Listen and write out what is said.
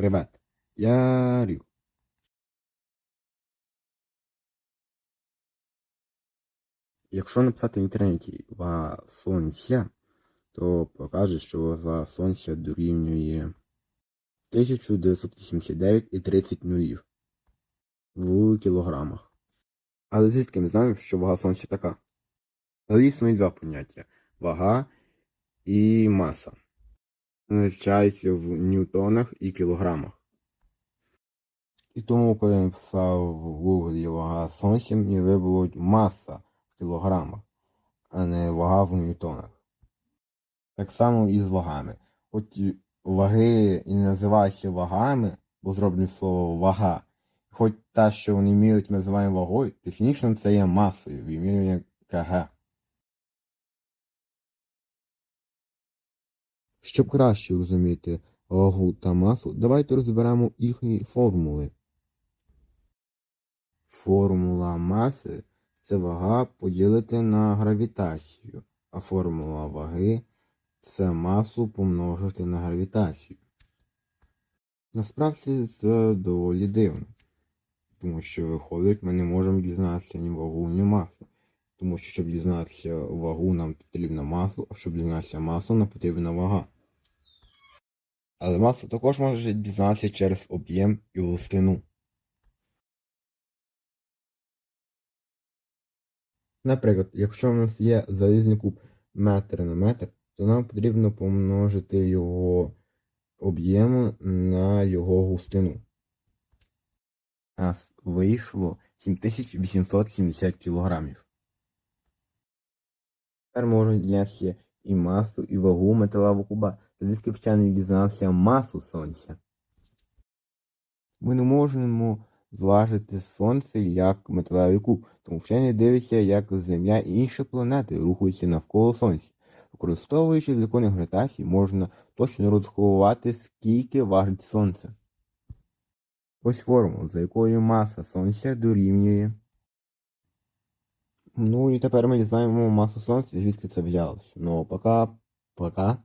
Привет. Я Рю. Якщо написати в інтернеті вага сонця, то покаже, що вага сонця дорівнює 1989,30 нулів в кілограмах. Але звідки ми знаємо, що вага сонця така? Але існують два поняття вага і маса. Визначаються в ньютонах і кілограмах. І тому, коли я написав в Google вага сонця, мені вибуло маса в кілограмах, а не вага в ньютонах. Так само і з вагами. Хоч ваги і називаються вагами, бо зроблено слово вага. Хоч та, що вони міряють, ми називаємо вагою, технічно це є масою, вимірювання КГ. Щоб краще розуміти вагу та масу, давайте розберемо їхні формули. Формула маси це вага поділити на гравітацію, а формула ваги це масу помножити на гравітацію. Насправді це доволі дивно, тому що виходить, ми не можемо дізнатися ні вагу, ні масу. Тому що, щоб дізнатися вагу, нам потрібна масу, а щоб дізнатися масу, нам потрібна вага. Але масу також може дізнатися через об'єм і густину. Наприклад, якщо в нас є залізний куб метр на метр, то нам потрібно помножити його об'єм на його густину. У нас вийшло 7870 кілограмів. Тепер можна дізнатися і масу, і вагу металевого куба. Та звідки вчений дізнався масу сонця. Ми не можемо зважити сонце як металевий куб, тому вчені дивляться, як Земля і інші планети рухаються навколо сонця. Використовуючи закони гравітації, можна точно розрахувати, скільки важить сонце. Ось формула, за якою маса сонця дорівнює. Ну і тепер ми дізнаємо масу сонця, звідки це взялось. Ну, пока, пока.